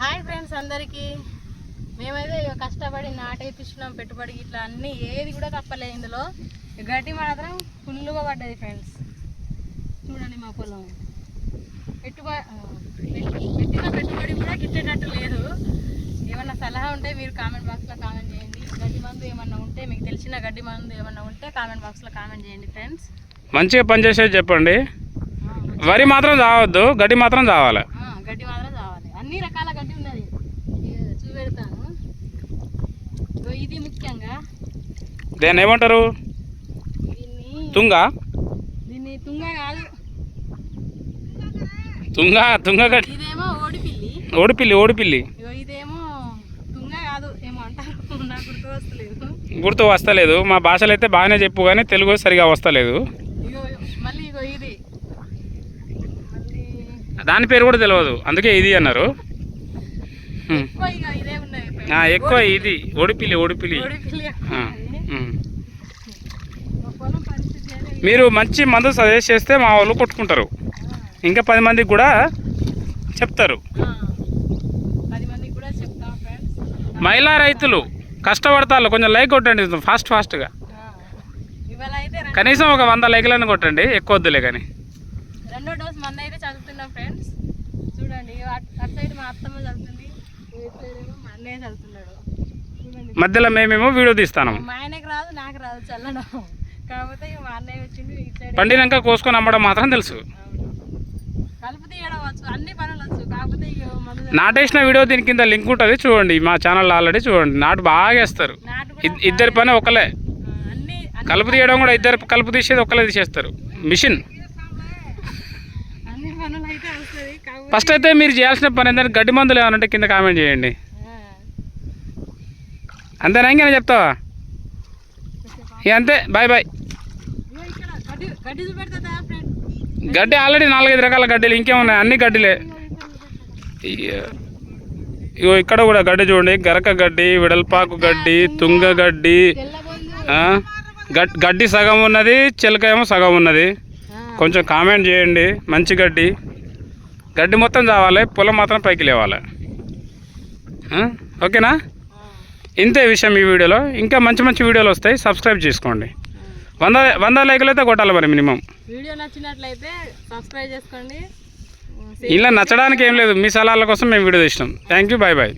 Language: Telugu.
హాయ్ ఫ్రెండ్స్ అందరికీ. మేమైతే కష్టపడి నాటేపించినాం పెట్టుబడి ఇట్లా అన్ని ఏది కూడా తప్పలేదు ఇందులో. గడ్డి మాత్రం ఫుల్గా పడ్డది ఫ్రెండ్స్. చూడండి మా పొలం. పెట్టుబడి పెట్టిన పెట్టుబడి కూడా గిట్టేటట్టు లేదు. ఏమన్నా సలహా ఉంటే మీరు కామెంట్ బాక్స్లో కామెంట్ చేయండి. గడ్డి మందు ఏమన్నా ఉంటే మీకు తెలిసిన గడ్డి మందు ఏమన్నా ఉంటే కామెంట్ బాక్స్లో కామెంట్ చేయండి ఫ్రెండ్స్. మంచిగా పనిచేసేది చెప్పండి. వరి మాత్రం చావద్దు గడ్డి మాత్రం చావాలి అన్ని రకాల గడ్డి ఉన్నది. చూపెడతాను. ఇది ముఖ్యంగా. దాన్ని ఏమంటారు? తుంగ? దీన్ని తుంగ కాదు. తుంగ తుంగ గడ్డి. ఇదేమో ఓడిపిల్లి. ఓడిపిల్లి ఓడిపిల్లి. ఇగో ఇదేమో తుంగ కాదు. ఏమో అంటారు. నాకు గుర్తు వస్తలేదు. గుర్తు వస్తలేదు. మా భాషలో అయితే బాగానే చెప్పు కానీ తెలుగు సరిగా వస్తలేదు. ఇగో మళ్ళీ ఇగో ఇది. దాని పేరు కూడా తెలియదు అందుకే ఇది అన్నారు. ఎక్కువ ఇదే ఉన్నాయి ఆ, ఎక్కువ ఇది. ఓడిపిల్లి ఓడిపిల్లి ఓడిపిల్లి ఆ, ఉమ్. మా పొలం పరిస్థితి ఏదో మీరు మంచి మందు సజెస్ట్ చేస్తే మా వాళ్ళు కొట్టుకుంటారు. ఇంకా పది మందికి కూడా చెప్తారు. మహిళా రైతులు కష్టపడతారు కొంచెం లైక్ కొట్టండి. ఫాస్ట్ ఫాస్ట్గా. కనీసం ఒక వంద లైక్లను కొట్టండి. ఎక్కువ వద్దులే కానీ. రెండో డోస్ మంది అయితే చదువుతున్నాం ఫ్రెండ్స్ చూడండి అటు సైడ్ మా అత్తమ్మ చదువుతుంది. మధ్యలో మేమేమో వీడియో తీస్తాను. మా ఆయనకి రాదు నాకు రాదు చల్లడం. కాకపోతే ఇక మా అన్నయ్య వచ్చిండు ఇటు సైడ్. పండినాక కోసుకొని అమ్మడం మాత్రం తెలుసు. నాటేసిన వీడియో దీని కింద లింక్ ఉంటుంది చూడండి. మా ఛానల్ ఆల్రెడీ చూడండి. నాటు బాగా వేస్తారు. ఇద్దరి పని ఒకలే. కలుపు తీయడం కూడా ఇద్దరు కలుపు తీసేది ఒకలే తీసేస్తారు. మిషన్. ఫస్ట్ అయితే మీరు చేయాల్సిన పని ఏంటంటే గడ్డి మందులు ఏమైనా కింద కామెంట్ చేయండి. అంతేనా ఇంకేనా చెప్తావా అంతే బాయ్ బాయ్. గడ్డి ఆల్రెడీ నాలుగైదు రకాల గడ్డీలు ఇంకేమున్నాయి? అన్ని గడ్డిలే. ఇగో ఇక్కడ కూడా గడ్డి చూడండి. గరక గడ్డి విడల్పాకు గడ్డి తుంగ గడ్డి గడ్ గడ్డి సగం ఉన్నది చిలక ఏమో సగం ఉన్నది. కొంచెం కామెంట్ చేయండి. మంచి గడ్డి. గడ్డి మొత్తం చావాలి పొలం మాత్రం పైకి లేవాలి? ఓకేనా? ఇంతే విషయం ఈ వీడియోలో. ఇంకా మంచి మంచి వీడియోలు వస్తాయి. సబ్స్క్రైబ్ చేసుకోండి. వంద వంద లైకులు అయితే కొట్టాలి మరి మినిమం. వీడియో నచ్చినట్లయితే సబ్స్క్రైబ్ చేసుకోండి. ఇలా నచ్చడానికి ఏం లేదు. మీ సలహాల కోసం మేము వీడియో తీసినాం థ్యాంక్ యూ బాయ్ బాయ్